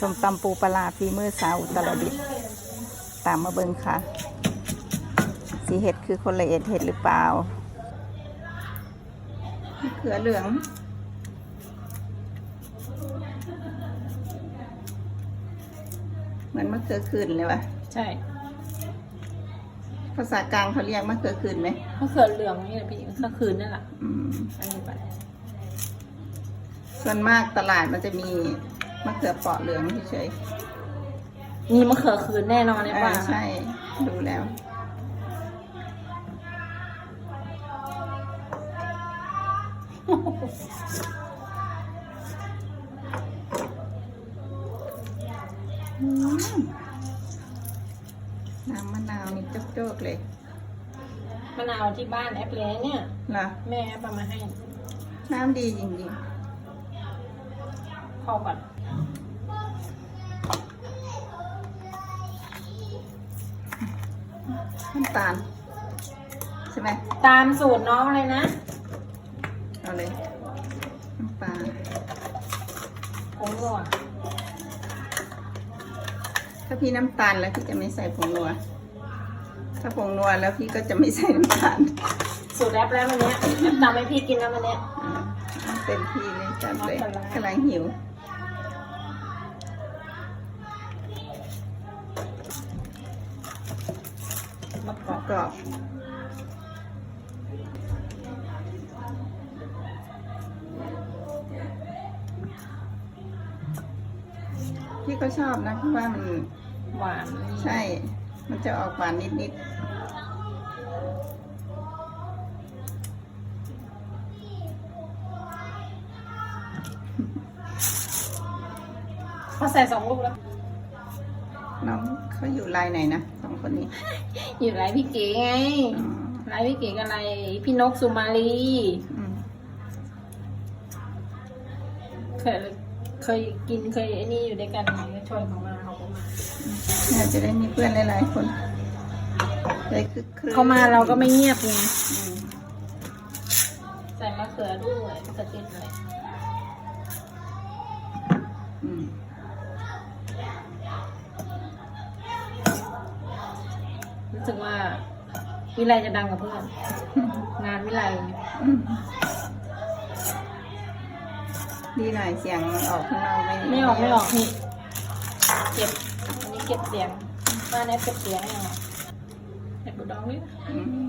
ส้มตำปูปลาร้าฝีมือสาวอุตรดิตถ์ตามมาเบิ่งค่ะ สีเห็ดคือคนละเอียดเห็ดหรือเปล่ามะเขือเหลืองเหมือนมะเขือคืนเลยวะใช่ ภาษากลางเขาเรียกมะเขือคืนไหมมะเขือเหลืองนี่แหละพี่ก็คืนนั่นแหละอืมอันนี้ไปส่วนมากตลาดมันจะมี มะเขือเปราะเหลืองเฉยมีมะเขือคืนแน่นอนๆเนี่ยเอป่ะอใช่ ดูแล้ว อืมน้ำมะนาวนี่โจ๊กๆเลยมะนาวที่บ้านแอปเลยเนี่ยเหรอแม่แอปเอามาให้น้ำดีจริงเข้าก่อน น้ำตาลใช่ไหมตามสูตรน้องเลยนะเอาเลยน้ำปลาผงนัวถ้าพี่น้ำตาลแล้วพี่จะไม่ใส่ผงนัวถ้าผงนัวแล้วพี่ก็จะไม่ใส่น้ำตาลสูตรแอปแล้ววันเนี้ยแอปทำให้พี่กินแล้ววันเนี้ยอ่าเอาเต็มที่เลยจัดเลยเอาปลาร้ากำลังหิว กรอบพี่ก็ชอบนะเพราะว่ามันหวานใช่ มันจะออกหวานนิดเขาใส่สองลูกแล้ว น้องเขาอยู่ลายไหนนะสองคนนี้อยู่ไรพี่เก๋ไงอ๋อไรพี่เก๋กับไรพี่นกสุมาลีอืมเคยเคยกินเคยไอ้นี่อยู่ด้วยกันชวนเขามาเขาก็มาเนี่ยจะได้มีเพื่อนหลายๆคนเลยคือคือเขามาเราก็ไม่เงียบไงอืมใส่มะเขือด้วยมะเขือเทศเลย รู้สึกว่าวิไลจะดังกับเพื่อน งานวิไลอืมดีหน่อยเสียงออกข้างนอกไม่ไม่ออกไม่ออกนี่เก็บอันนี้เก็บเสียงบ้านแอปเก็บเสียงเนี่ยเก็บบุดองนี่อืม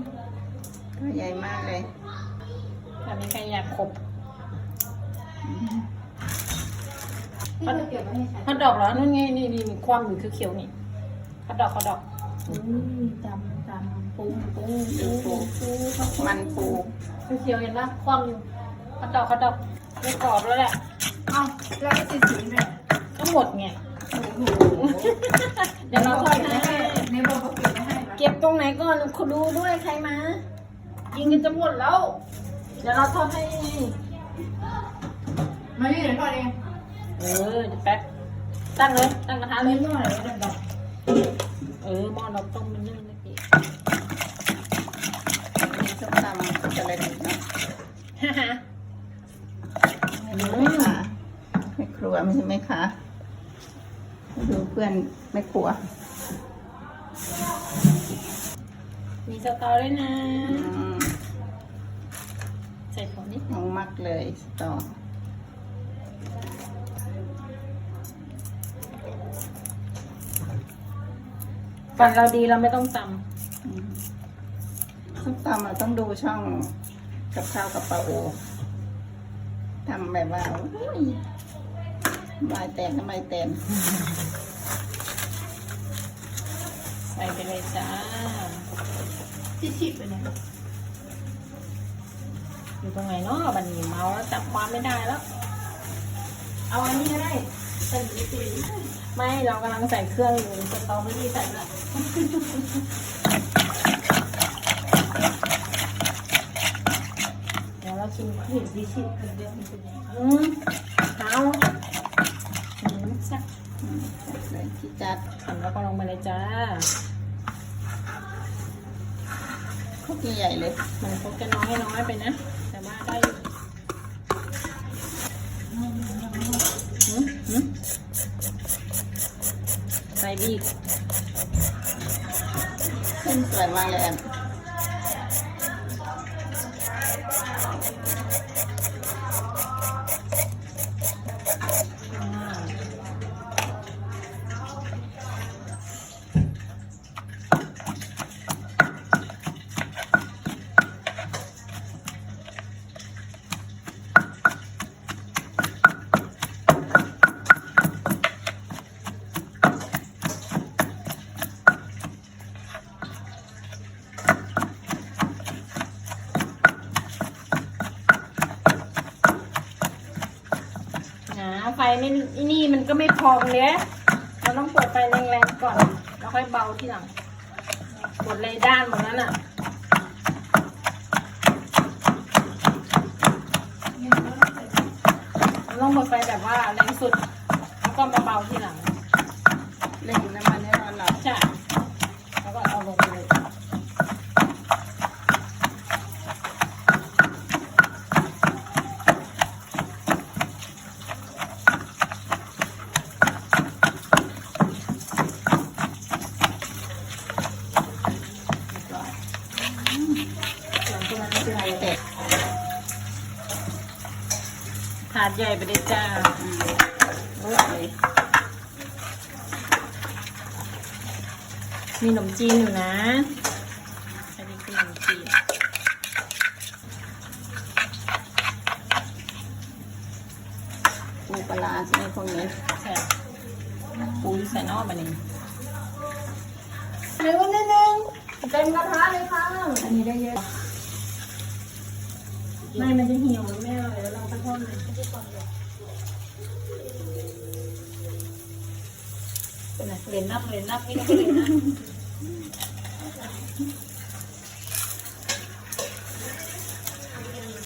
ตัวใหญ่มากเลยแต่ไม่ใครอยากขบอืมฮอตดอกเหรอนั่นไงนี่นี่มีความอยู่คือเขียวๆนี่ฮอตดอกฮอตดอก จำจำปูปูปูปูปูมันปูเขียวเห็นปะความอยู่ฮอตดอกฮอตดอกไม่กรอบแล้วแหละเอ้าแล้วสีสีเนี่ยก็หมดไงเดี๋ยวเราทอดให้ในบอกเขาเก็บไม่ให้เก็บตรงไหนก่อนคุณดูด้วยใครมากินกันจะหมดแล้ว เดี๋ยวเราทอดให้มานี่เดี๋ยวก่อนเองเออเดี๋ยวแป๊บตั้งเลยตั้งกระทะเลยหน่อยเดี๋ยวดอก เออหม้อเราต้มมันนึ่งเมื่อกี้มีส้มตำก็จะเลยดีเนาะฮ่าฮ่าไม่รู้ไหมคะไม่ครัวไม่ใช่ไหมคะดูเพื่อนไม่ครัว มีสตอด้วยนะอืมใส่ผงนิดน้องมักเลยสตอ ฟันเราดีเราไม่ต้องตอืมส้มตำเราต้องดูช่องกับข้าวกับปลาโอทำแบบว่าอุ้ยน้ำลายแตกน้ำลายแตนำใส่ไปเลยจ้าที่ชิบไปเนี่ยอยู่ตรงไหนเนาะบันนี้เมาแล้วจับความไม่ได้แล้ว เอาอันนี้ก็ได้ เป็นสีสีไม่เรากำลังใส่เครื่องอยู่สตอเบอรี่ใส่ละเดี๋ยวเราชิมก่อนเห็นสีชิบเป็นเรื่องมันเป็นยังไงอืมเอาอืมแซ่บอืมเลยที่จัดทำแล้วก็ลงมาเลยจ้าครกใหญ่เลยมันคงจะน้อยน้อยไปนะ แต่ว่าได้อยู่หืมหืม ใส่บีกขึ้นสวยมากเลยแอม ไม่นี่มันก็ไม่พองเลยเราต้องกดไฟแรงๆก่อน แล้วค่อยเบาทีหลังกดเลยด้านหมดแล้วน่ะเราต้องกดไฟแบบว่าแรงสุด แล้วก็มาเบาทีหลังเล่งน้ำมันเนี่ย ใช่แล้วก็เอาลงเลย ร้อย ส่วนตัวนั้นคืออะไร เตะ ถา ดใหญ่ไปเลยจ้าอืมโอ้ยมีขนมจีนอยู่นะ อันนี้คือขนมจีนปูปลาร้าใช่ไหมพวกนี้ใช่ปูใส่นอกแบบนี้เร็วนิดนึงเต็มกระทะเลยค่ะ อันนี้ได้เยอะ ไม่มันจะเหี่ยวแม่เอาเดี๋ยวเราไะทอดใหม่เอดเป็นไรเรียนนับเรียนนับนี่ก็เรียนนับ